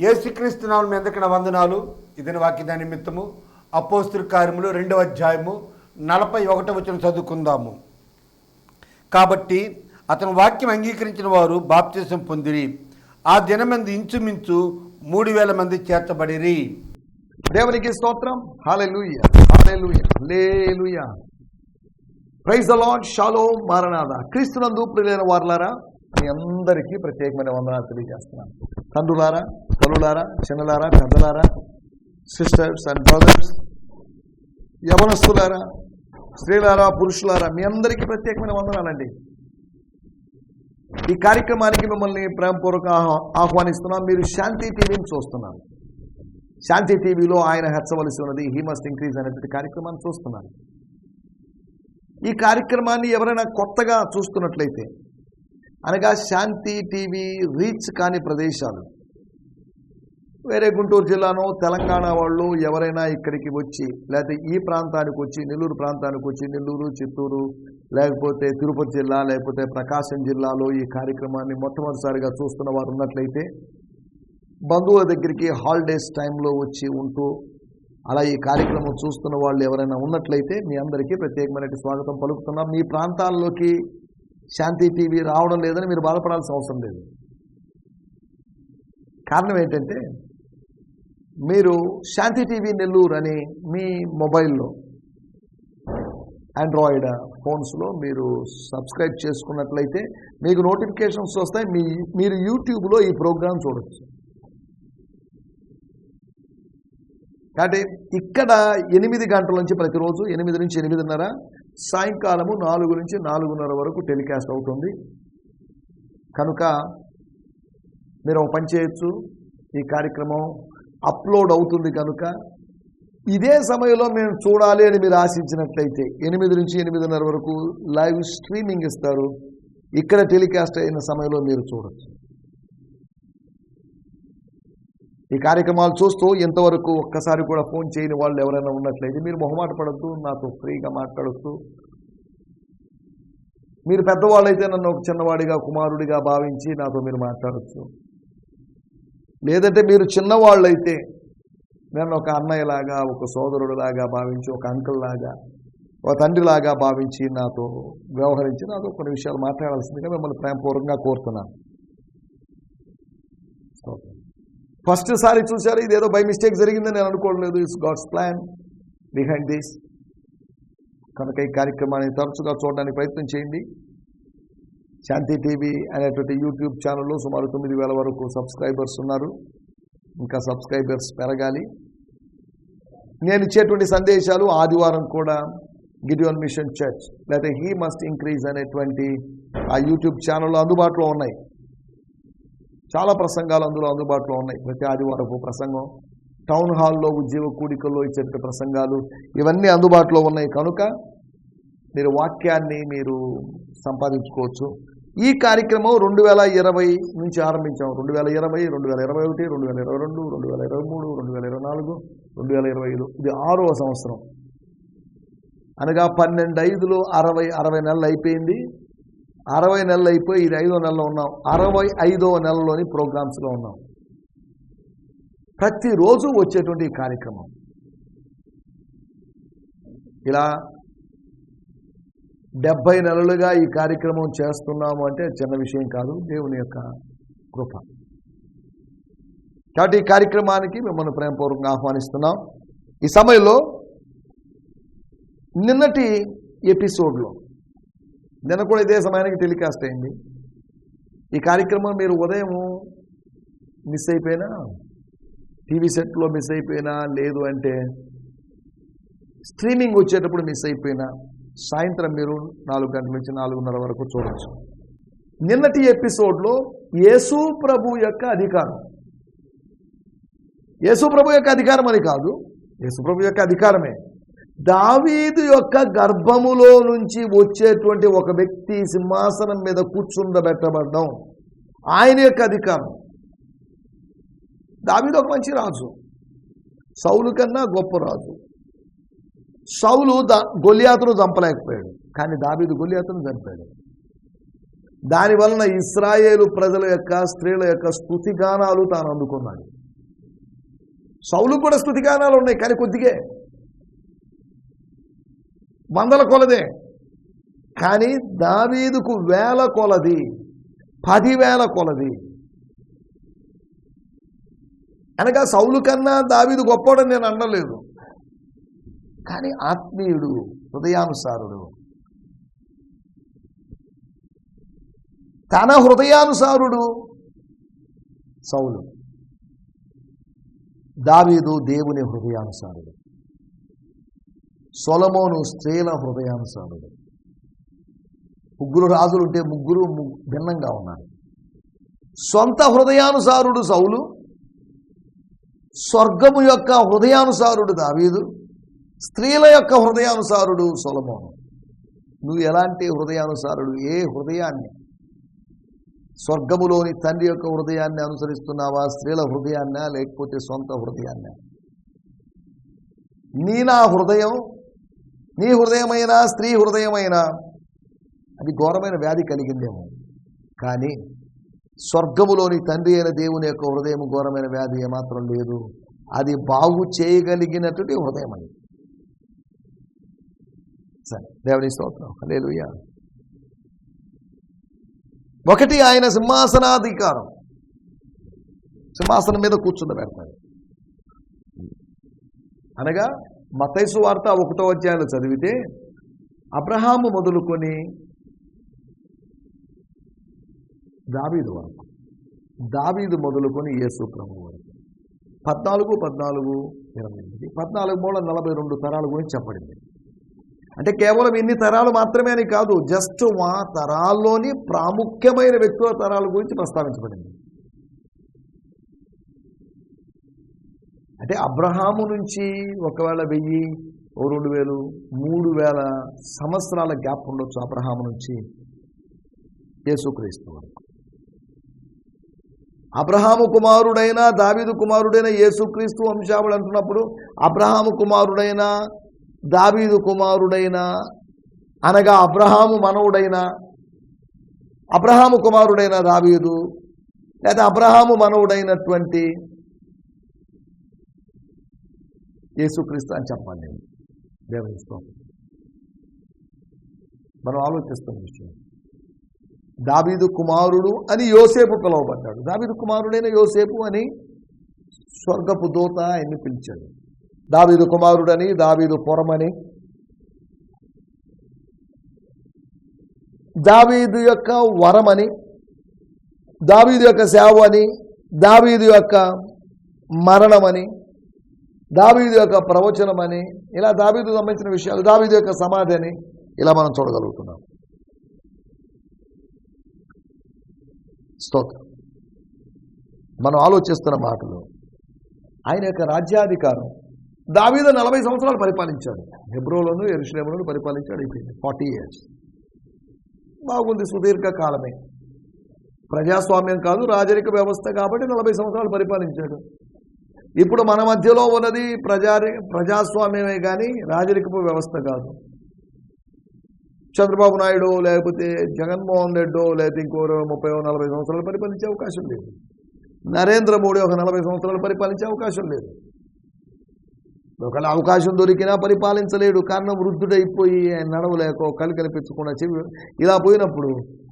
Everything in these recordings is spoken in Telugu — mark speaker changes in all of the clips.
Speaker 1: యేసుక్రీస్తు నామం ఎందుకన వందనాలు? ఇదని వాక్య నిమిత్తము. అపోస్తుల కార్యములు రెండవ అధ్యాయము నలభై ఒకటవ వచ్చిన చదువుకుందాము. కాబట్టి అతను వాక్యం అంగీకరించిన వారు బాప్తీసం పొందిరి. ఆ దినమంది ఇంచుమించు మూడు వేల మంది చేర్చబడిరి.
Speaker 2: దేవునికి స్తోత్రం. హాలెలూయ హాలెలూయ హల్లెలూయా. Praise the Lord. షాలో మారనాథ. క్రీస్తునందు ప్రియులైన వారులారా మీ అందరికీ ప్రత్యేకమైన వందనాలు తెలియజేస్తున్నాను. తండ్రులారా తల్లులారా చిన్నలారా పెద్దలారా సిస్టర్స్ అండ్ బ్రదర్స్ యవనస్తులారా స్త్రీలారా పురుషులారా మీ అందరికీ ప్రత్యేకమైన వందనాలండి. ఈ కార్యక్రమానికి మిమ్మల్ని ప్రేమపూర్వక ఆహ్వానిస్తున్నాం మీరు శాంతి టీవీని చూస్తున్నారు. శాంతి టీవీలో ఆయన హెచ్చవలసి ఉన్నది హీ మస్ట్ ఇంక్రీజ్ అనేటువంటి కార్యక్రమాన్ని చూస్తున్నారు. ఈ కార్యక్రమాన్ని ఎవరైనా కొత్తగా చూస్తున్నట్లయితే అనగా శాంతి టీవీ రీచ్ కాని ప్రదేశాలు. వేరే గుంటూరు జిల్లానో తెలంగాణ వాళ్ళు ఎవరైనా ఇక్కడికి వచ్చి లేకపోతే ఈ ప్రాంతానికి వచ్చి నెల్లూరు ప్రాంతానికి వచ్చి నెల్లూరు చిత్తూరు లేకపోతే తిరుపతి జిల్లా లేకపోతే ప్రకాశం జిల్లాలో ఈ కార్యక్రమాన్ని మొట్టమొదటిసారిగా చూస్తున్న వారు ఉన్నట్లయితే బంధువుల దగ్గరికి హాలిడేస్ టైంలో వచ్చి ఉంటూ అలా ఈ కార్యక్రమం చూస్తున్న వాళ్ళు ఎవరైనా ఉన్నట్లయితే మీ అందరికీ ప్రత్యేకమైన స్వాగతం పలుకుతున్నాం. మీ ప్రాంతాల్లోకి శాంతి టీవీ రావడం లేదని మీరు బాధపడాల్సిన అవసరం లేదు. కారణం ఏంటంటే మీరు శాంతి టీవీ నెల్లూరు అని మీ మొబైల్లో ఆండ్రాయిడ్ ఫోన్స్లో మీరు సబ్స్క్రైబ్ చేసుకున్నట్లయితే మీకు నోటిఫికేషన్స్ వస్తాయి మీ మీరు యూట్యూబ్లో ఈ ప్రోగ్రాం చూడవచ్చు కాబట్టి ఇక్కడ ఎనిమిది గంటల నుంచి ప్రతిరోజు ఎనిమిది నుంచి ఎనిమిదిన్నర సాయంకాలము నాలుగు నుంచి నాలుగున్నర వరకు టెలికాస్ట్ అవుతుంది. కనుక మీరు ఒక పని చేయొచ్చు ఈ కార్యక్రమం అప్లోడ్ అవుతుంది కనుక ఇదే సమయంలో మేము చూడాలి అని మీరు ఆశించినట్లయితే ఎనిమిది నుంచి ఎనిమిదిన్నర వరకు లైవ్ స్ట్రీమింగ్ ఇస్తారు. ఇక్కడ టెలికాస్ట్ అయిన సమయంలో మీరు చూడొచ్చు. ఈ కార్యక్రమాలు చూస్తూ ఇంతవరకు ఒక్కసారి కూడా ఫోన్ చేయని వాళ్ళు ఎవరైనా ఉన్నట్లయితే మీరు మొహమాట పడద్దు నాతో ఫ్రీగా మాట్లాడొచ్చు మీరు పెద్దవాళ్ళైతే నన్ను ఒక చిన్నవాడిగా కుమారుడిగా భావించి నాతో మీరు మాట్లాడచ్చు. లేదంటే మీరు చిన్నవాళ్ళైతే నన్ను ఒక అన్నయ్యలాగా ఒక సోదరుడిలాగా భావించి ఒక అంకుల్ లాగా ఒక తండ్రిలాగా భావించి నాతో వ్యవహరించి నాతో కొన్ని విషయాలు మాట్లాడాల్సిందిగా మిమ్మల్ని ప్రేమపూర్వకంగా కోరుతున్నాను. ఫస్ట్ సారి చూశారు ఇది ఏదో బై మిస్టేక్ జరిగిందని నేను అనుకోవట్లేదు it's God's plan behind this కనుక ఈ కార్యక్రమాన్ని తరచుగా చూడడానికి ప్రయత్నం చేయండి. శాంతి టీవీ అనేటువంటి యూట్యూబ్ ఛానల్లో సుమారు తొమ్మిది వేల వరకు సబ్స్క్రైబర్స్ ఉన్నారు. ఇంకా సబ్స్క్రైబర్స్ పెరగాలి. నేను ఇచ్చేటువంటి సందేశాలు ఆదివారం కూడా గిడియోన్ మిషన్ చర్చ్ లేకపోతే హీ మస్ట్ ఇంక్రీజ్ అనేటువంటి ఆ యూట్యూబ్ ఛానల్లో అందుబాటులో ఉన్నాయి. చాలా ప్రసంగాలు అందులో అందుబాటులో ఉన్నాయి. ప్రతి ఆదివారపు ప్రసంగం టౌన్ హాల్లో ఉద్యోగ కూడికల్లో ఇచ్చే ప్రసంగాలు ఇవన్నీ అందుబాటులో ఉన్నాయి. కనుక మీరు వాక్యాన్ని మీరు సంపాదించుకోవచ్చు. ఈ కార్యక్రమం రెండు వేల ఇరవై నుంచి ఆరంభించాం రెండు వేల ఇరవై రెండు వేల ఇరవై ఒకటి రెండు వేల ఇరవై రెండు రెండు వేల ఇరవై మూడు రెండు వేల ఇరవై నాలుగు రెండు వేల ఇరవై ఐదు. ఇది ఆరవ సంవత్సరం. అనగా పన్నెండు ఐదులో అరవై అరవై నెలలు అయిపోయింది. అరవై నెలలు అయిపోయి ఇది ఐదో నెలలో ఉన్నాం. అరవై ఐదో నెలలోని ప్రోగ్రామ్స్లో ఉన్నాం. ప్రతిరోజు వచ్చేటువంటి ఈ కార్యక్రమం. ఇలా డెబ్బై నెలలుగా ఈ కార్యక్రమం చేస్తున్నాము అంటే చిన్న విషయం కాదు దేవుని యొక్క కృప. కాబట్టి ఈ కార్యక్రమానికి మిమ్మల్ని ప్రేమపూర్వకంగా ఆహ్వానిస్తున్నాం. ఈ సమయంలో నిన్నటి ఎపిసోడ్లో నిన్న కూడా ఇదే సమయానికి టెలికాస్ట్ అయింది. ఈ కార్యక్రమం మీరు ఉదయం మిస్ అయిపోయినా టీవీ సెట్లో మిస్ అయిపోయినా లేదు అంటే స్ట్రీమింగ్ వచ్చేటప్పుడు మిస్ అయిపోయినా సాయంత్రం మీరు నాలుగు గంటల నుంచి నాలుగున్నర వరకు చూడవచ్చు నిన్నటి ఎపిసోడ్లో యేసు ప్రభు యొక్క అధికారం. యేసు ప్రభు యొక్క అధికారం అని కాదు యేసు ప్రభు యొక్క అధికారమే. దావీదు యొక్క గర్భములో నుంచి వచ్చేటువంటి ఒక వ్యక్తి సింహాసనం మీద కూర్చుండబెట్టబడ్డం. ఆయన యొక్క అధికారం. దావీదు ఒక మంచి రాజు. సౌలు కన్నా గొప్ప రాజు. సౌలు దా గొలియాతును చంపలేకపోయాడు. కానీ దావీదు గొలియాతును చంపాడు. దాని వలన ఇస్రాయేలు ప్రజల యొక్క స్త్రీల యొక్క స్థుతిగానాలు తాను అందుకున్నాడు. సౌలు కూడా స్థుతిగానాలు ఉన్నాయి కానీ కొద్దిగే. వందల కొలదే. కానీ దావీదుకు వేల కొలది పదివేల కొలది. అనగా సౌలు కన్నా దావీదు గొప్పవాడని నేను అనలేదు. కానీ ఆత్మీయుడు హృదయానుసారుడు. తన హృదయానుసారుడు సౌలు. దావీదు దేవుని హృదయానుసారుడు. సొలమోను స్త్రీల హృదయానుసారుడు. ముగ్గురు రాజులు ఉంటే ముగ్గురు భిన్నంగా ఉన్నారు. సొంత హృదయానుసారుడు సౌలు స్వర్గము యొక్క హృదయానుసారుడు దావీదు స్త్రీల యొక్క హృదయానుసారుడు సొలమోను. నువ్వు ఎలాంటి హృదయానుసారుడు? ఏ హృదయాన్ని? స్వర్గములోని తండ్రి యొక్క హృదయాన్ని అనుసరిస్తున్నావా? స్త్రీల హృదయాన్నా? లేకపోతే సొంత హృదయాన్నా? నీ నా హృదయం నీ హృదయమైనా స్త్రీ హృదయమైనా అది ఘోరమైన వ్యాధి కలిగిందేమో. కానీ స్వర్గములోని తండ్రి అయిన దేవుని యొక్క హృదయం ఘోరమైన వ్యాధి ఏమాత్రం లేదు. అది బాగు చేయగలిగినటువంటి హృదయం అని సరే దేవుని స్తోత్రం. లేదు ఒకటి ఆయన సింహాసనాధికారం. సింహాసనం మీద కూర్చుండ పెడతాడు. అనగా మతైసు వార్త ఒకటో అధ్యాయంలో చదివితే అబ్రహాము మొదలుకొని దావీదు వరకు దావీదు మొదలుకొని యేసు ప్రభు వరకు. పద్నాలుగు పద్నాలుగు ఇరవై ఎనిమిది. పద్నాలుగు మూడు నలభై రెండు తరాల గురించి చెప్పబడింది. అంటే కేవలం ఇన్ని తరాలు మాత్రమే అని కాదు జస్ట్ మా తరాల్లోని ప్రాముఖ్యమైన వ్యక్తుల తరాల గురించి ప్రస్తావించబడింది. అంటే అబ్రహాము నుంచి ఒకవేళ వెయ్యి ఓ రెండు వేలు మూడు వేల సంవత్సరాల గ్యాప్ ఉండొచ్చు అబ్రహాము నుంచి యేసుక్రీస్తు వరకు. అబ్రహాము కుమారుడైన దావీదు కుమారుడైన యేసుక్రీస్తు వంశావళి అంటున్నప్పుడు అబ్రహాము కుమారుడైన దావీదు కుమారుడైన అనగా అబ్రహాము మనవుడైన అబ్రహాము కుమారుడైన దావీదు లేదా అబ్రహాము మనవుడైనటువంటి యేసుక్రీస్తు అని చెప్పాలి నేను. దేవుని స్తోత్రం. మనం ఆలోచిస్తున్న విషయం. దాబీదు కుమారుడు అని యోసేపు పిలువబడ్డాడు. దాబీదు కుమారుడైన యోసేపు అని స్వర్గపు దూత ఆయన్ని పిలిచాడు. దాబీదు కుమారుడని దాబీదు పురమని. దావీదు యొక్క వరమని దావీదు యొక్క సేవ అని దావీదు యొక్క మరణమని దావీదు యొక్క ప్రవచనమని ఇలా దావీదు సంబంధించిన విషయాలు దావీదు యొక్క సమాధి అని ఇలా మనం చూడగలుగుతున్నాం. స్తోత్రం. మనం ఆలోచిస్తున్న మాటలు. ఆయన యొక్క రాజ్యాధికారం. దావీదు నలభై సంవత్సరాలు పరిపాలించాడు. హెబ్రోలోను ఎరుషలేములను పరిపాలించాడు అయిపోయింది ఫార్టీ ఇయర్స్. బాగుంది సుదీర్ఘ కాలమే ప్రజాస్వామ్యం కాదు రాజరిక వ్యవస్థ కాబట్టి నలభై సంవత్సరాలు పరిపాలించాడు. ఇప్పుడు మన మధ్యలో ఉన్నది ప్రజా ప్రజాస్వామ్యమే కానీ రాజరికపు వ్యవస్థ కాదు. చంద్రబాబు నాయుడు లేకపోతే జగన్మోహన్ రెడ్డో లేకపోతే ఇంకో ముప్పై నలభై సంవత్సరాలు పరిపాలించే అవకాశం లేదు. నరేంద్ర మోడీ ఒక నలభై సంవత్సరాలు పరిపాలించే అవకాశం లేదు. ఒకవేళ అవకాశం దొరికినా పరిపాలించలేడు. కారణం వృద్ధుడైపోయి ఆయన నడవలేక కళ్ళు కనిపించకుండా చెవి ఇలా పోయినప్పుడు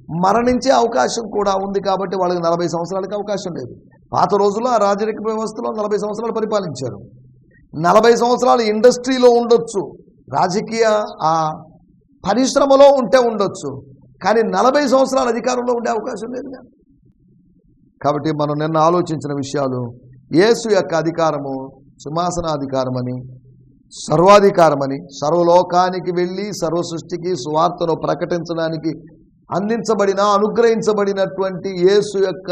Speaker 2: మరణించే అవకాశం కూడా ఉంది కాబట్టి వాళ్ళకి నలభై సంవత్సరాలకి అవకాశం లేదు. పాత రోజుల్లో ఆ రాజరిక వ్యవస్థలో నలభై సంవత్సరాలు పరిపాలించారు. నలభై సంవత్సరాలు ఇండస్ట్రీలో ఉండొచ్చు. రాజకీయ ఆ పరిశ్రమలో ఉంటే ఉండొచ్చు. కానీ నలభై సంవత్సరాల అధికారంలో ఉండే అవకాశం లేదు కాబట్టి మనం నిన్న ఆలోచించిన విషయాలు యేసు యొక్క అధికారము సింహాసనాధికారమని సర్వాధికారమని సర్వలోకానికి వెళ్ళి సర్వ సృష్టికి సువార్తను ప్రకటించడానికి అందించబడిన అనుగ్రహించబడినటువంటి యేసు యొక్క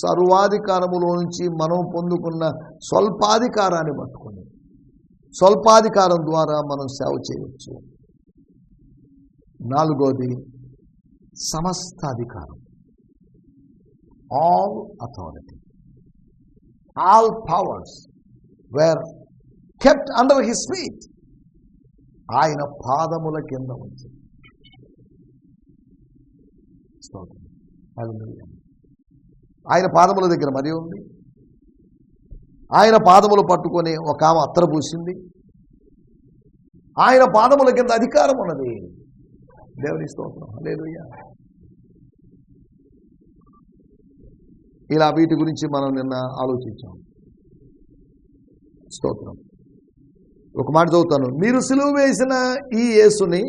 Speaker 2: సర్వాధికారములో నుంచి మనం పొందుకున్న స్వల్పాధికారాన్ని పట్టుకొని స్వల్పాధికారం ద్వారా మనం సేవ చేయవచ్చు. నాలుగోది సమస్త అధికారం all authority all powers were kept under his feet ఆయన పాదముల కింద ఉంది ఆయన పాదముల దగ్గర మరి ఉంది? ఆయన పాదములు పట్టుకొని ఒక ఆమె అత్తర పూసింది. ఆయన పాదముల కింద అధికారం ఉన్నది. దేవుని స్తోత్రం. లేదు ఇలా వీటి గురించి మనం నిన్న ఆలోచించాం. స్తోత్రం. ఒక మాట చదువుతాను. మీరు సిలువ వేసిన ఈ యేసుని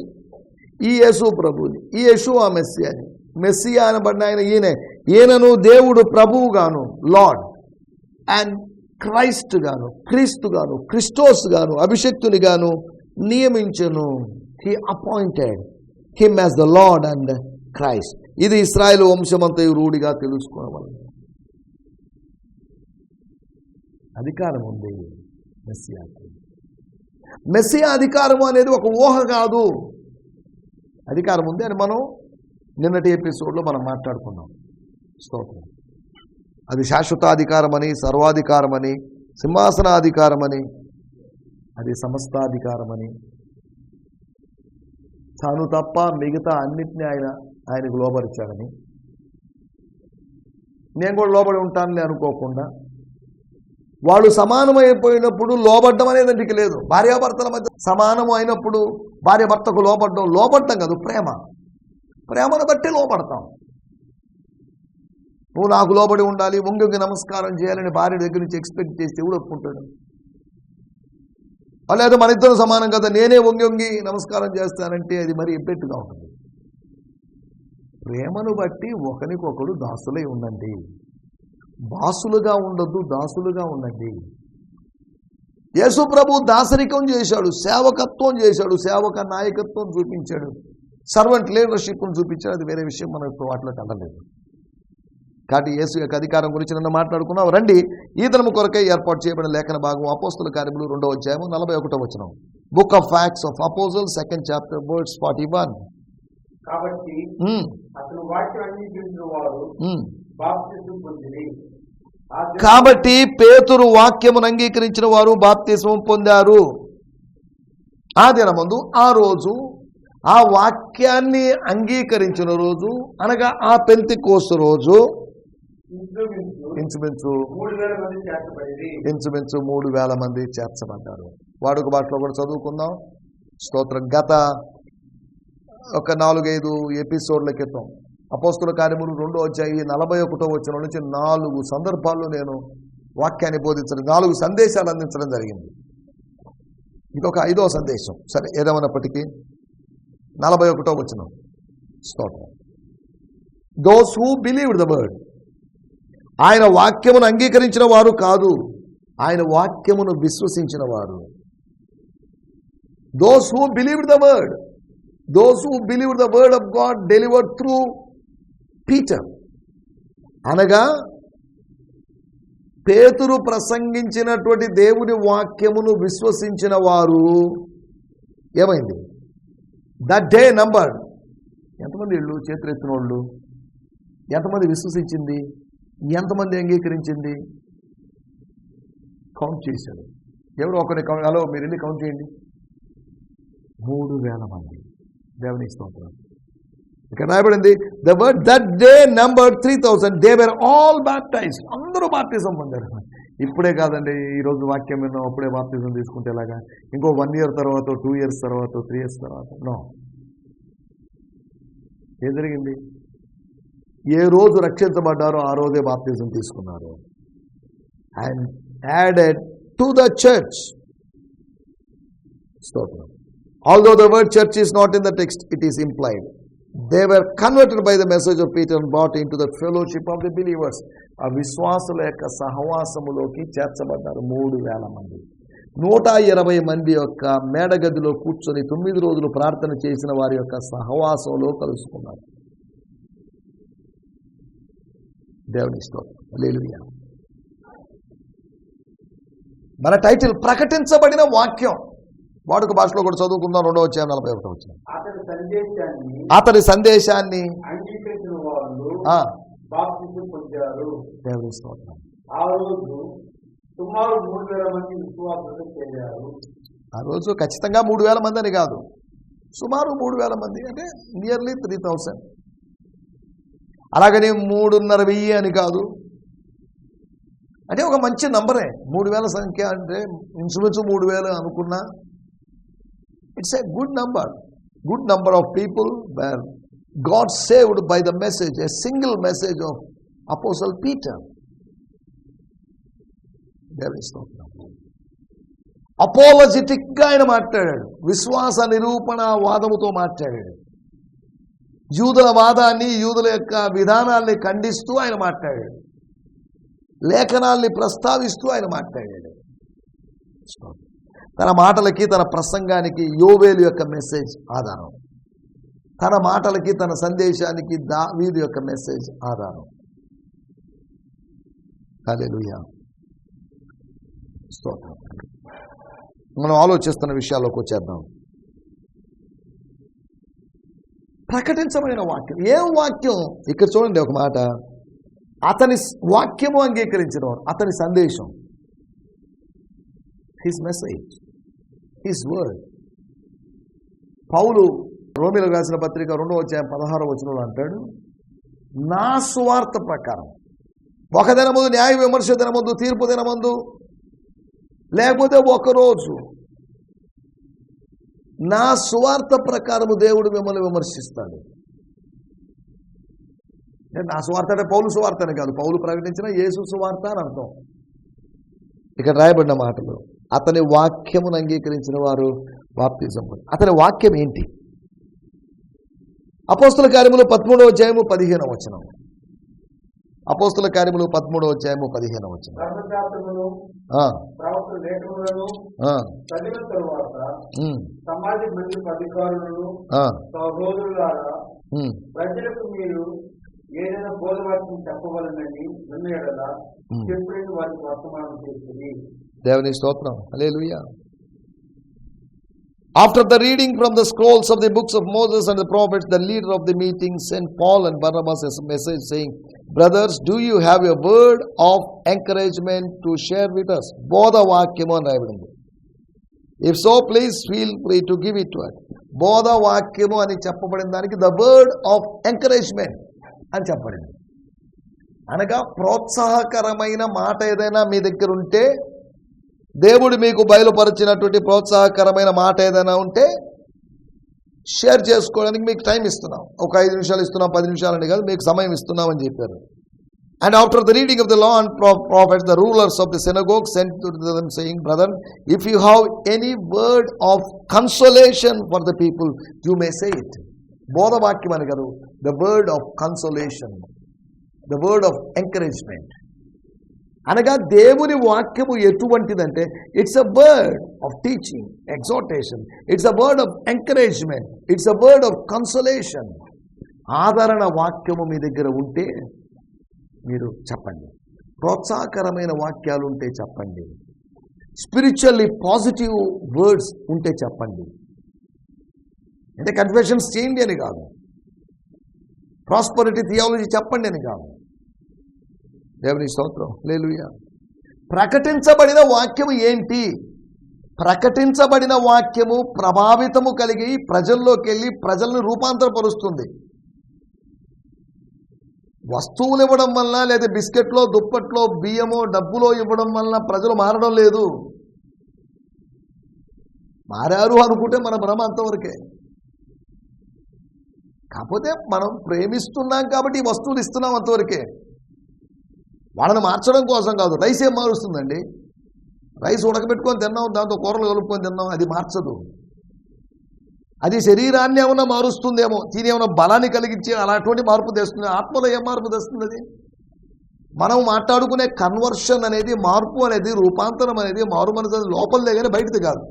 Speaker 2: ఈ యేసు ప్రభుని ఈ యేసు ఆ అని మెస్సియా అనబడిన ఆయన ఈయనే. ఈయనను దేవుడు ప్రభువు గాను లార్డ్ అండ్ క్రైస్ట్ గాను క్రీస్తు గాను క్రిస్టోస్ గాను అభిషక్తుని గాను నియమించను. He appointed him as the Lord and Christ ఇది ఇస్రాయల్ వంశమంతయు రూఢిగా తెలుసుకోవాలి అధికారం ఉంది మెస్సియాకి. మెస్సియా అధికారము అనేది ఒక ఊహ కాదు. అధికారం ఉంది అని మనం నిన్నటి ఎపిసోడ్లో మనం మాట్లాడుకున్నాం. స్తోత్రం. అది శాశ్వతాధికారమని సర్వాధికారమని సింహాసనాధికారమని అది సమస్తాధికారమని. తాను తప్ప మిగతా అన్నిటినీ ఆయన ఆయనకు లోపరిచాడని నేను కూడా లోబడి ఉంటానని అనుకోకుండా వాళ్ళు సమానమైపోయినప్పుడు లోబడ్డం అనేది అందుకే లేదు. భార్యాభర్తల మధ్య సమానం అయినప్పుడు భార్య భర్తకు లోపడ్డం కాదు ప్రేమ. ప్రేమను బట్టి లోపడతాం. నువ్వు నాకు లోబడి ఉండాలి వంగి నమస్కారం చేయాలని భార్య దగ్గర నుంచి ఎక్స్పెక్ట్ చేస్తే ఎవడు ఒప్పుకుంటాడు. లేదా మన ఇద్దరు సమానం కదా నేనే వంగి వంగి నమస్కారం చేస్తానంటే అది మరి ఎబ్బెట్టుగా ఉంటుంది. ప్రేమను బట్టి ఒకరికొకడు దాసులై ఉండండి. బాసులుగా ఉండొద్దు దాసులుగా ఉండండి. యేసు ప్రభు దాసరికం చేశాడు సేవకత్వం చేశాడు సేవక నాయకత్వం చూపించాడు. సర్వెంట్ లీడర్షిప్ను చూపించాడు అది వేరే విషయం. మనం ఇప్పుడు వాటిలోకి వెళ్ళలేదు కాబట్టి యేసు యొక్క అధికారం గురించి నన్ను మాట్లాడుకున్నాం. రండి. ఈతనము కొరకై ఏర్పాటు చేయబడిన లేఖన భాగం అపోస్తుల కార్యములు రెండో అధ్యాయము నలభై ఒకటో వచనం. Book of Acts of apostles second chapter verse forty one
Speaker 1: కాబట్టి
Speaker 2: పేతురు వాక్యమును అంగీకరించిన వారు బాప్తిస్మం పొందారు. ఆ దినమందు ఆ రోజు ఆ వాక్యాన్ని అంగీకరించిన రోజు అనగా ఆ పెంతి కోసు రోజు
Speaker 1: ఇంచుమించు
Speaker 2: ఇంచుమించు
Speaker 1: మూడు వేల మంది
Speaker 2: మూడు వేల మంది చేర్చబడ్డారు. వాడుక భాషలో కూడా చదువుకుందాం. స్తోత్రం. గత ఒక నాలుగైదు ఎపిసోడ్ల క్రితం అపోస్తుల కార్యములు రెండో అధ్యాయి నలభై ఒకటో వచ్చిన నుంచి నాలుగు సందర్భాల్లో నేను వాక్యాన్ని బోధించడం నాలుగు సందేశాలు అందించడం జరిగింది. ఇదొక ఐదో సందేశం. సరే ఏదేమన్నప్పటికీ? నలభై ఒకటో వచ్చిన స్తోత్రం. Those who believe the word ఆయన వాక్యమును అంగీకరించిన వారు కాదు. ఆయన వాక్యమును విశ్వసించిన వారు. Those who believe the word those who believe the word of God delivered through Peter అనగా పేతురు ప్రసంగించినటువంటి దేవుని వాక్యమును విశ్వసించిన వారు. ఏమైంది? దట్ డే నంబర్ ఎంతమంది ఇళ్ళు? చేతులెత్తిన వాళ్ళు ఎంతమంది విశ్వసించింది? ఎంతమంది అంగీకరించింది? కౌంట్ చేశాడు ఎవరు ఒకరి కౌంట్ హలో మీరు వెళ్ళి కౌంట్ చేయండి. మూడు వేల మంది. దేవుని స్తోత్రం. ఇక్కడ రాయబడింది the word that day number three thousand they were all baptized అందరూ బాప్తిజం పొందారు. ఇప్పుడే కాదండి ఈరోజు వాక్యం విన్నాం అప్పుడే బాప్తిజం తీసుకుంటే ఎలాగా? ఇంకో వన్ ఇయర్ తర్వాత టూ ఇయర్స్ తర్వాత త్రీ ఇయర్స్ తర్వాత. నో ఏం జరిగింది? ఏ రోజు రక్షించబడ్డారో ఆ రోజే బాప్తిజం తీసుకున్నారు. And added to the church స్తోత్రం. Although the word church is not in the text it is implied they were converted by the message of Peter and brought into the fellowship of the believers ఆ విశ్వాసుల యొక్క సహవాసములోకి చేర్చబడ్డారు మూడు వేల మంది. నూట ఇరవై మంది యొక్క మేడగదిలో కూర్చొని తొమ్మిది రోజులు ప్రార్థన చేసిన వారి యొక్క సహవాసంలో కలుసుకున్నారు. దేవుని స్తోత్రం. మన టైటిల్ ప్రకటించబడిన వాక్యం. వాడుక భాషలో కూడా చదువుకుందాం. రెండో వచ్చాం నలభై ఒకటో వచ్చిన
Speaker 1: అతని సందేశాన్ని
Speaker 2: అతని సందేశాన్ని
Speaker 1: అంగీకరించిన బాప్తిసం పొందారు.
Speaker 2: దేవుని స్తోత్రం.
Speaker 1: ఆ రోజు సుమారు మూడు వేల మంది విశ్వాసులు చేరారు.
Speaker 2: ఆ రోజు ఖచ్చితంగా మూడు వేల మంది అని కాదు. సుమారు మూడు వేల మంది అంటే నియర్లీ త్రీ థౌసండ్ అలాగని మూడున్నర వెయ్యి అని కాదు. అంటే ఒక మంచి నంబరే మూడు వేల సంఖ్య అంటే ఇంచుమించు మూడు వేలు అనుకున్నా. It's a good number good number of people were God saved by the message a single message of is Peter అపోలజిటిక్గా ఆయన మాట్లాడాడు. విశ్వాస నిరూపణ వాదముతో మాట్లాడాడు. యూదుల వాదాన్ని యూదుల యొక్క విధానాల్ని ఖండిస్తూ ఆయన మాట్లాడాడు. లేఖనాల్ని ప్రస్తావిస్తూ ఆయన మాట్లాడాడు. తన మాటలకి తన ప్రసంగానికి యోవేలు యొక్క మెసేజ్ ఆధారం. తన మాటలకి తన సందేశానికి దావీదు యొక్క మెసేజ్ ఆధారం. కాలేలుయా స్తోత్రం. మనం ఆలోచిస్తున్న విషయాల్లోకి వచ్చేద్దాం. ప్రకటించబడిన వాక్యం. ఏం వాక్యం? ఇక్కడ చూడండి ఒక మాట. అతని వాక్యము అంగీకరించిన అతని సందేశం. హిస్ మెసేజ్ హిస్ వర్డ్ పౌలు రోమిలకు రాసిన పత్రిక రెండో వచ్చే పదహారో వచనంలో అంటాడు నా స్వార్థ ప్రకారం ఒక దినముందు న్యాయ విమర్శ దినమందు తీర్పు దినమందు లేకపోతే ఒకరోజు నా స్వార్థ ప్రకారము దేవుడు మిమ్మల్ని విమర్శిస్తాడు. నా స్వార్థ అంటే పౌలు స్వార్థ అని కాదు పౌలు ప్రకటించిన యేసు స్వార్థ అని అర్థం. ఇక్కడ రాయబడిన మాటలు అతని వాక్యమును అంగీకరించిన వారు బాప్తిజం అతని వాక్యం ఏంటి? అపోస్తుల కార్యములు పదమూడవ అధ్యాయము పదిహేనవ వచనం. అపోస్తుల కార్యములు పదమూడవ అధ్యాయము పదిహేనవ వచనం.
Speaker 3: ప్రజలకు మీరు ఏదైనా బోధవాక్యం చెప్పవలనని విన్నయడల. చెప్పిన వారికి వర్తమానం చేస్తుంది
Speaker 2: దేవుని స్తోత్రం. హల్లెలూయా. After the reading from the scrolls of the books of Moses and the prophets, the leader of the meeting sent Paul and Barnabas a message saying, Brothers, do you have a word of encouragement to share with us? బోధ వాక్యము అని రాయబడింది if so please feel free to give it to at బోధ వాక్యము అని చెప్పబడిన దానికి ద వర్డ్ ఆఫ్ ఎంకరేజ్మెంట్ అని చెప్పబడింది అనగా ప్రోత్సాహకరమైన మాట ఏదైనా మీ దగ్గర ఉంటే దేవుడు మీకు బయలుపరిచినటువంటి ప్రోత్సాహకరమైన మాట ఏదైనా ఉంటే షేర్ చేసుకోవడానికి మీకు టైం ఇస్తున్నాం. ఒక ఐదు నిమిషాలు ఇస్తున్నాం పది నిమిషాలని కాదు మీకు సమయం ఇస్తున్నామని చెప్పారు. And after the reading of the law and prophets the rulers of the synagogue sent to them saying brother if you have any word of consolation for the people you may say it బోధవాక్యం అని కాదు the word of consolation the word of encouragement అనగా దేవుని వాక్యము ఎటువంటిదంటే it's a word of teaching exhortation it's a word of encouragement it's a word of consolation ఆదరణ వాక్యము మీ దగ్గర ఉంటే మీరు చెప్పండి. ప్రోత్సాహకరమైన వాక్యాలు ఉంటే చెప్పండి. స్పిరిచువల్లీ పాజిటివ్ వర్డ్స్ ఉంటే చెప్పండి. అంటే కన్ఫెషన్స్ చేయండి అని కాదు. ప్రాస్పరిటీ థియాలజీ చెప్పండి అని కాదు. దేవుని స్తోత్రం. లేలుయ ప్రకటించబడిన వాక్యము ఏంటి? ప్రకటించబడిన వాక్యము ప్రభావితము కలిగి ప్రజల్లోకి వెళ్ళి ప్రజల్ని రూపాంతరపరుస్తుంది. వస్తువులు ఇవ్వడం వల్ల లేదా బిస్కెట్లో దుప్పట్లో బియ్యమో డబ్బులో ఇవ్వడం వల్ల ప్రజలు మారడం లేదు. మారారు అనుకుంటే మన భ్రమ అంతవరకే. కాకపోతే మనం ప్రేమిస్తున్నాం కాబట్టి ఈ వస్తువులు ఇస్తున్నాం అంతవరకే. వాళ్ళని మార్చడం కోసం కాదు రైస్ ఏం మారుస్తుందండి? రైస్ ఉడకబెట్టుకొని తిన్నాం దాంతో కూరలు కలుపుకొని తిన్నాం అది మార్చదు. అది శరీరాన్ని ఏమైనా మారుస్తుందేమో దీని ఏమైనా బలాన్ని కలిగించి అలాంటి మార్పు తెస్తుంది ఆత్మలో ఏం మార్పు తెస్తుంది అది? మనం మాట్లాడుకునే కన్వర్షన్ అనేది మార్పు అనేది రూపాంతరం అనేది మారు మనసు అనేది లోపలదే కానీ బయటది కాదు.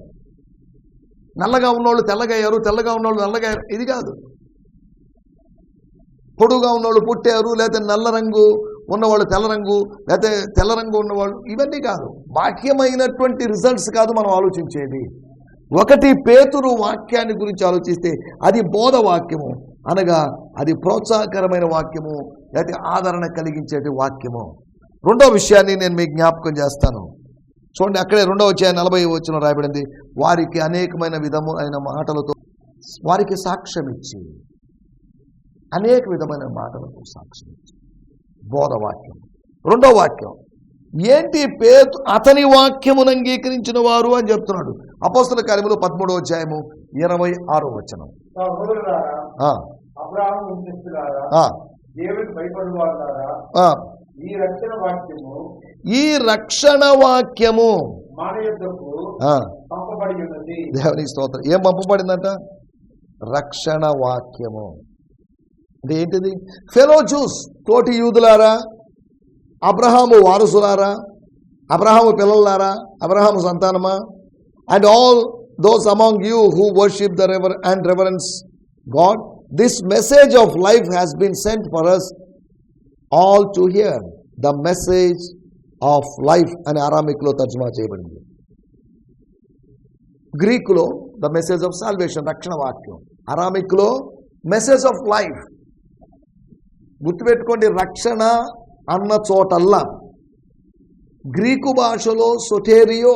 Speaker 2: నల్లగా ఉన్నోళ్ళు తెల్లగయ్యారు తెల్లగా ఉన్నోళ్ళు నల్లగయ్యారు ఇది కాదు. పొడుగా ఉన్నవాళ్ళు పుట్టారు లేకపోతే నల్ల రంగు ఉన్నవాళ్ళు తెల్ల రంగు లేకపోతే తెల్ల రంగు ఉన్నవాళ్ళు ఇవన్నీ కాదు. బాహ్యమైనటువంటి రిజల్ట్స్ కాదు మనం ఆలోచించేది. ఒకటి పేతురు వాక్యాన్ని గురించి ఆలోచిస్తే అది బోధ వాక్యము అనగా అది ప్రోత్సాహకరమైన వాక్యము లేకపోతే ఆదరణ కలిగించేటి వాక్యము. రెండో విషయాన్ని నేను మీకు జ్ఞాపకం చేస్తాను. చూడండి అక్కడే రెండో వచ్చే నలభై వచ్చిన రాయబడింది. వారికి అనేకమైన విధము అయిన మాటలతో వారికి సాక్ష్యం ఇచ్చి అనేక విధమైన మాటలతో సాక్ష్యం ఇచ్చి బోధవాక్యం. రెండో వాక్యం. ఏంటి పేతు అతని వాక్యమును అంగీకరించిన వారు అని చెప్తున్నాడు. అపోస్తల కార్యములు పదమూడో అధ్యాయము ఇరవై ఆరో వచనం.
Speaker 3: ఈ రక్షణ వాక్యము
Speaker 2: దేవుని స్తోత్రం. ఏం పంపబడిందంట? రక్షణ వాక్యము. అంటే ఏంటిది ఫెలో చూస్ తోటి యూదులారా అబ్రహాము వారసులారా అబ్రహాము పిల్లలారా అబ్రహాము సంతానమా? And all those among you who worship the revere and reverence God this message of life has been sent for us all to hear the message of life అని ఆరామిక్లో తర్జుమా చేయబడింది. గ్రీకులో ద మెసేజ్ ఆఫ్ సాల్వేషన్ రక్షణ వాక్యం. అరామిక్లో మెసేజ్ ఆఫ్ లైఫ్ గుర్తుపెట్టుకోండి రక్షణ అన్న చోటల్లా. గ్రీకు భాషలో సొటేరియో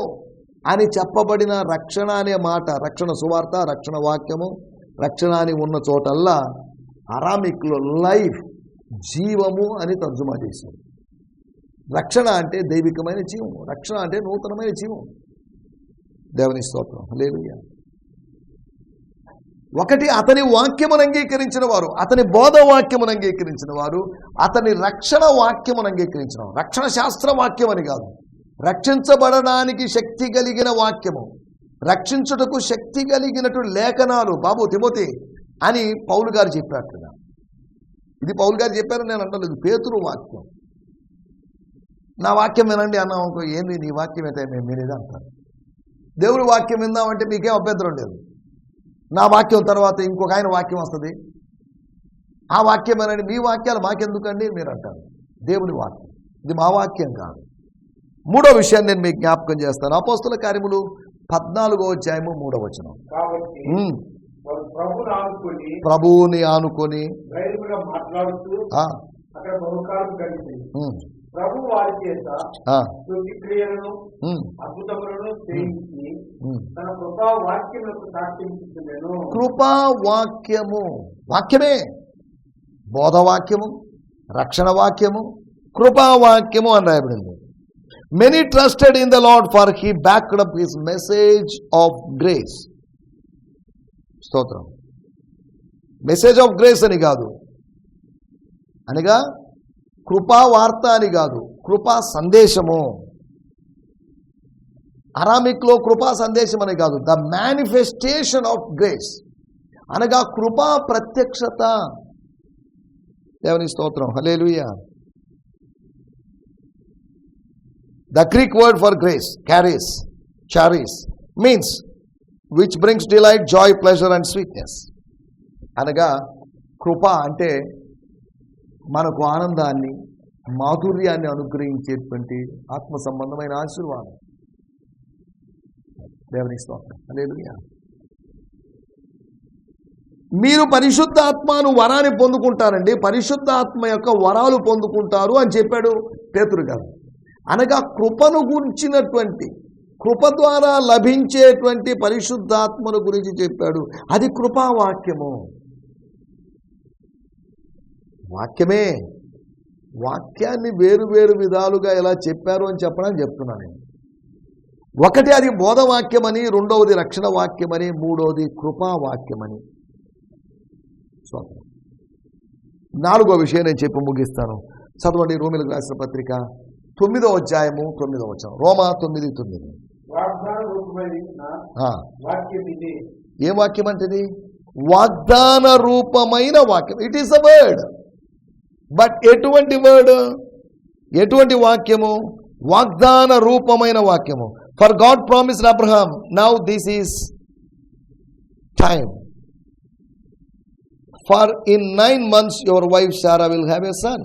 Speaker 2: అని చెప్పబడిన రక్షణ అనే మాట రక్షణ సువార్త రక్షణ వాక్యము రక్షణ అని ఉన్న చోటల్లా అరామిక్లో లైఫ్ జీవము అని తర్జుమా చేశారు. రక్షణ అంటే దైవికమైన జీవము రక్షణ అంటే నూతనమైన జీవం దేవుని స్తోత్రం. లేదు ఒకటి అతని వాక్యమును అంగీకరించిన వారు అతని బోధ వాక్యమును అంగీకరించిన వారు అతని రక్షణ వాక్యమును అంగీకరించిన వారు. రక్షణ శాస్త్ర వాక్యం అని కాదు. రక్షించబడడానికి శక్తి కలిగిన వాక్యము. రక్షించుటకు శక్తి కలిగినటు లేఖనాలు బాబు తిమోతి అని పౌలు గారు చెప్పారు ఇది పౌలు గారు చెప్పారని నేను అంటలేదు పేతురు వాక్యం. నా వాక్యం వినండి అన్నాం అనుకో ఏంది నీ వాక్యం అయితే మేము వినేది అంటారు. దేవుడి వాక్యం విందామంటే మీకేం అభ్యంతరం లేదు. నా వాక్యం తర్వాత ఇంకొక ఆయన వాక్యం వస్తుంది. ఆ వాక్యం వినండి మీ వాక్యాలు మాకెందుకండి మీరు అంటారు. దేవుని వాక్యం. ఇది మా వాక్యం కాదు. మూడో విషయాన్ని నేను మీకు జ్ఞాపకం చేస్తాను. అపోస్తుల కార్యములు పద్నాలుగో అధ్యాయము మూడో వచనం. ప్రభువుని ఆనుకొని
Speaker 3: ప్రభు వారి చేత అద్భుతములను చేయించి. తన కృపా వాక్యములకు సాక్షించుతున్నాను
Speaker 2: కృపా వాక్యము. వాక్యమే బోధవాక్యము రక్షణ వాక్యము కృపా వాక్యము అని రాయబడింది. Many trusted in the Lord for he backed up his message of grace స్తోత్రం. మెసేజ్ ఆఫ్ గ్రేస్ అని కాదు. అనగా కృపా వార్త అని కాదు కృపా సందేశము. అరామిక్లో కృపా సందేశం అని కాదు ద మేనిఫెస్టేషన్ ఆఫ్ గ్రేస్. అనగా కృపా ప్రత్యక్షత. దేవుని స్తోత్రం hallelujah the Greek word for grace charis charis means which brings delight joy pleasure and sweetness అనగా కృప అంటే మనకు ఆనందాన్ని మాధుర్యాన్ని అనుగ్రహించేటువంటి ఆత్మ సంబంధమైన ఆశీర్వాదం. దేవుని స్తోత్రం. లేదు మీరు పరిశుద్ధాత్మను వరాన్ని పొందుకుంటారండి. పరిశుద్ధాత్మ యొక్క వరాలు పొందుకుంటారు అని చెప్పాడు పేతురు గారు. అనగా కృపను గురించినటువంటి కృప ద్వారా లభించేటువంటి పరిశుద్ధాత్మను గురించి చెప్పాడు. అది కృపావాక్యము. వాక్యమే. వాక్యాన్ని వేరు వేరు విధాలుగా ఎలా చెప్పారు అని చెప్పడానికి చెప్తున్నాను నేను. ఒకటి అది బోధవాక్యమని రెండవది రక్షణ వాక్యమని మూడవది కృపావాక్యమని స్తోత్రం. నాలుగో విషయం నేను చెప్పి ముగిస్తాను. చదవండి రోమిలకు రాసిన పత్రిక తొమ్మిదో అధ్యాయము తొమ్మిదో వచనం. రోమా తొమ్మిది తొమ్మిది. ఏ వాక్యం అంటే? వాగ్దాన రూపమైన వాక్యం. It is a word but ఎటువంటి వర్డ్ ఎటువంటి వాక్యము? వాగ్దాన రూపమైన వాక్యము. For God promise Abraham now this is time for in nine months your wife Sarah will have a son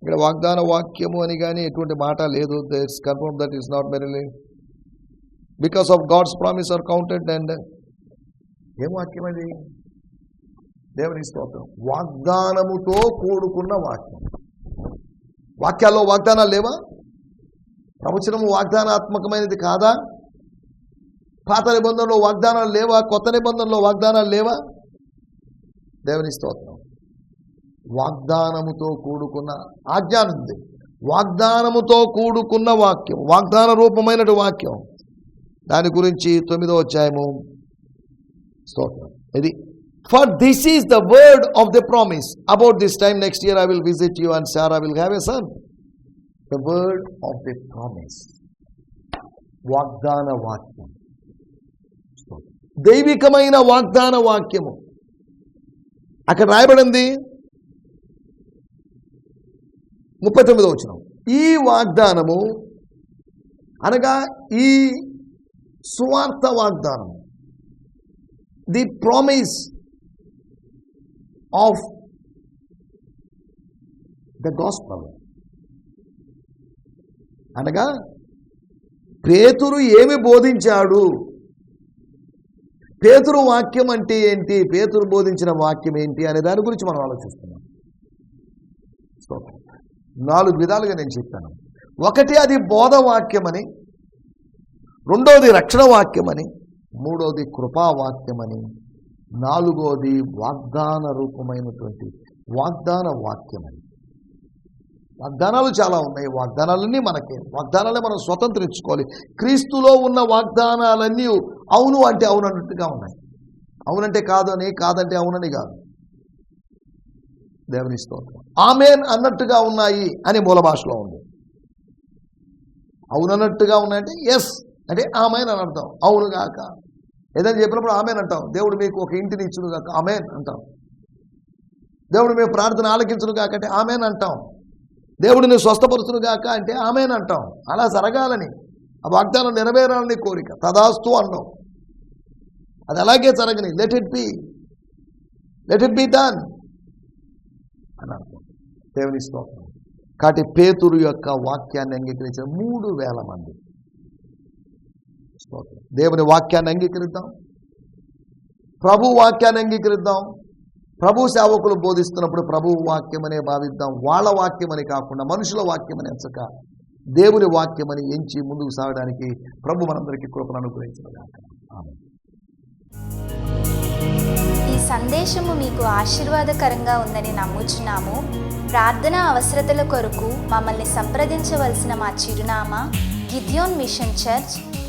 Speaker 2: ఇక్కడ వాగ్దాన వాక్యము అని కానీ ఎటువంటి మాట లేదు. That's confirm that is not merely because of God's promise are counted and ఏం వాక్యం అది? దేవుని స్తోత్రం. వాగ్దానముతో కూడుకున్న వాక్యం. వాక్యాల్లో వాగ్దానాలు లేవా? ప్రవచనము వాగ్దానాత్మకమైనది కాదా? పాత నిబంధనలో వాగ్దానాలు లేవా? కొత్త నిబంధనలో వాగ్దానాలు లేవా? దేవుని స్తోత్రం. వాగ్దానముతో కూడుకున్న ఆజ్ఞానం ఉంది. వాగ్దానముతో కూడుకున్న వాక్యం వాగ్దాన రూపమైనటు వాక్యం. దాని గురించి తొమ్మిదో అధ్యాయము. స్తోత్రం. ఇది for this is the word of the promise about this time next year I will visit you and Sarah I will have a son the word of the promise వాగ్దాన వాక్యం. దైవికమైన వాగ్దాన వాక్యము. అక్కడ రాయబడింది ముప్పై తొమ్మిదో వచ్చిన ఈ వాగ్దానము అనగా ఈ సువార్త వాగ్దానం the promise of the gospel అనగా పేతురు ఏమి బోధించాడు? పేతురు వాక్యం అంటే ఏంటి? పేతురు బోధించిన వాక్యం ఏంటి? అనే దాని గురించి మనం ఆలోచిస్తున్నాం. నాలుగు విధాలుగా నేను చెప్తాను ఒకటి అది బోధ వాక్యమని రక్షణ వాక్యమని మూడవది కృపా వాక్యమని నాలుగోది వాగ్దాన రూపమైనటువంటి వాగ్దాన వాక్యమని వాగ్దానాలు చాలా ఉన్నాయి. వాగ్దానాలన్నీ మనకే. వాగ్దానాలే మనం స్వతంత్రించుకోవాలి. క్రీస్తులో ఉన్న వాగ్దానాలన్నీ అవును అంటే అవునన్నట్టుగా ఉన్నాయి. అవునంటే కాదని కాదంటే అవునని కాదు. దేవుని స్తోత్రం. ఆమెన్ అన్నట్టుగా ఉన్నాయి అని మూల భాషలో ఉంది. అవునన్నట్టుగా ఉన్నాయంటే ఎస్ అంటే ఆమెన్ అని అర్థం. అవును కాక ఏదైనా చెప్పినప్పుడు ఆమెన్ అంటాం. దేవుడు మీకు ఒక ఇంటిని ఇచ్చును కాక ఆమెన్ అంటాం. దేవుడు మీ ప్రార్థన ఆలకించును కాక అంటే ఆమెన్ అంటాం. దేవుడిని స్వస్థపరచును గాక అంటే ఆమెన్ అంటాం. అలా జరగాలని ఆ వాగ్దానం నెరవేరాలని కోరిక. తదాస్తు అన్నాం. అది అలాగే జరగని. Let it be let it be done అని అర్థం. దేవుని స్తోత్రం. కాబట్టి పేతురు యొక్క వాక్యాన్ని అంగీకరించిన మూడు వేల మంది. స్తోత్రం దేవుని వాక్యాన్ని అంగీకరిద్దాం. ప్రభు వాక్యాన్ని అంగీకరిద్దాం. ప్రభు సేవకులు బోధిస్తున్నప్పుడు ప్రభు వాక్యమనే భావిద్దాం. వాళ్ళ వాక్యమని కాకుండా మనుషుల వాక్యమని ఎంచక దేవుని వాక్యమని ఎంచి ముందుకు సాగడానికి ప్రభు మనందరికీ కృపను అనుగ్రహించగాక
Speaker 4: ఈ సందేశము మీకు ఆశీర్వాదకరంగా ఉందని నమ్ముచున్నాము. ప్రార్థన అవసరతల కొరకు మమ్మల్ని సంప్రదించవలసిన మా చిరునామా గిద్యోన్ మిషన్ చర్చ్